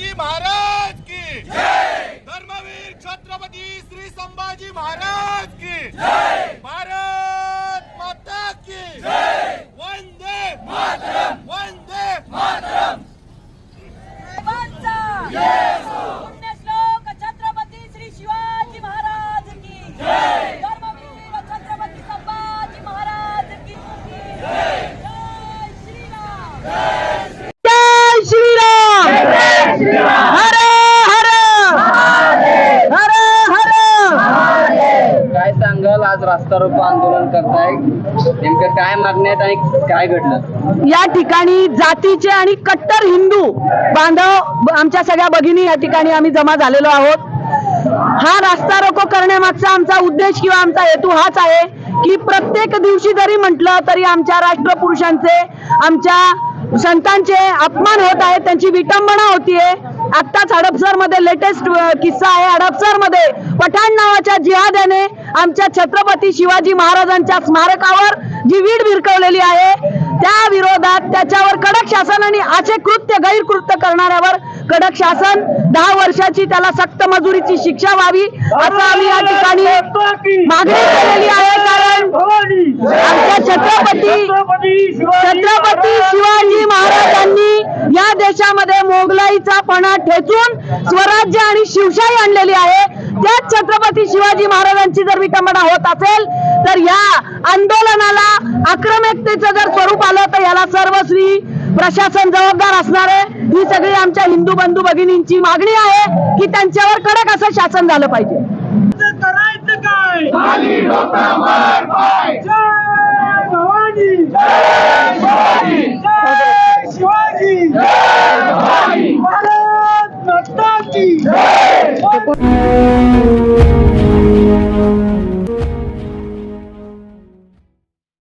संभाजी महाराज की धर्मवीर छत्रपती श्री संभाजी महाराज की भारत माता की वंदे वंदे सर्वांचा पुण्यश्लोक छत्रपती श्री शिवाजी महाराज की धर्मवीर छत्रपती संभाजी महाराज की जय श्रीराम जय श्रीराम हर हर हर हर काय सांगाल आज रास्ता रोको आंदोलन करताय. नेमकं काय मागण्या आहेत आणि काय घडलं? या ठिकाणी जातीचे आणि कट्टर हिंदू बांधव आमच्या सगळ्या भगिनी या ठिकाणी आम्ही जमा झालेलो आहोत. हा रास्ता रोको करण्यामागचा आमचा उद्देश किंवा आमचा हेतू हाच आहे की प्रत्येक दिवशी जरी म्हटलं तरी आमच्या राष्ट्रपुरुषांचे आमच्या संतांचे अपमान होत आहेत त्यांची विटंबना होतीये. आत्ताच हडपसरमध्ये लेटेस्ट किस्सा आहे. हडपसरमध्ये पठाण नावाच्या जिहाद्याने आमच्या छत्रपती शिवाजी महाराजांच्या स्मारकावर जी वीड भिरकवलेली आहे त्या विरोधात त्याच्यावर कडक शासन आणि असे कृत्य गैरकृत्य करणाऱ्यावर कडक शासन दहा वर्षाची त्याला सक्त मजुरीची शिक्षा व्हावी असं आम्ही या ठिकाणी मागणी केलेली आहे. कारण आमच्या छत्रपती छत्रपती या देशामध्ये मोगलाईचा पणा ठेचून स्वराज्य आणि शिवशाही आणलेली आहे. त्याच छत्रपती शिवाजी महाराजांची जर विटंबना होत असेल तर या आंदोलनाला आक्रमकतेचं जर स्वरूप आलं तर याला सर्वश्री प्रशासन जबाबदार असणार आहे. ही सगळी आमच्या हिंदू बंधू भगिनींची मागणी आहे की त्यांच्यावर कडक असं शासन झालं पाहिजे. いい。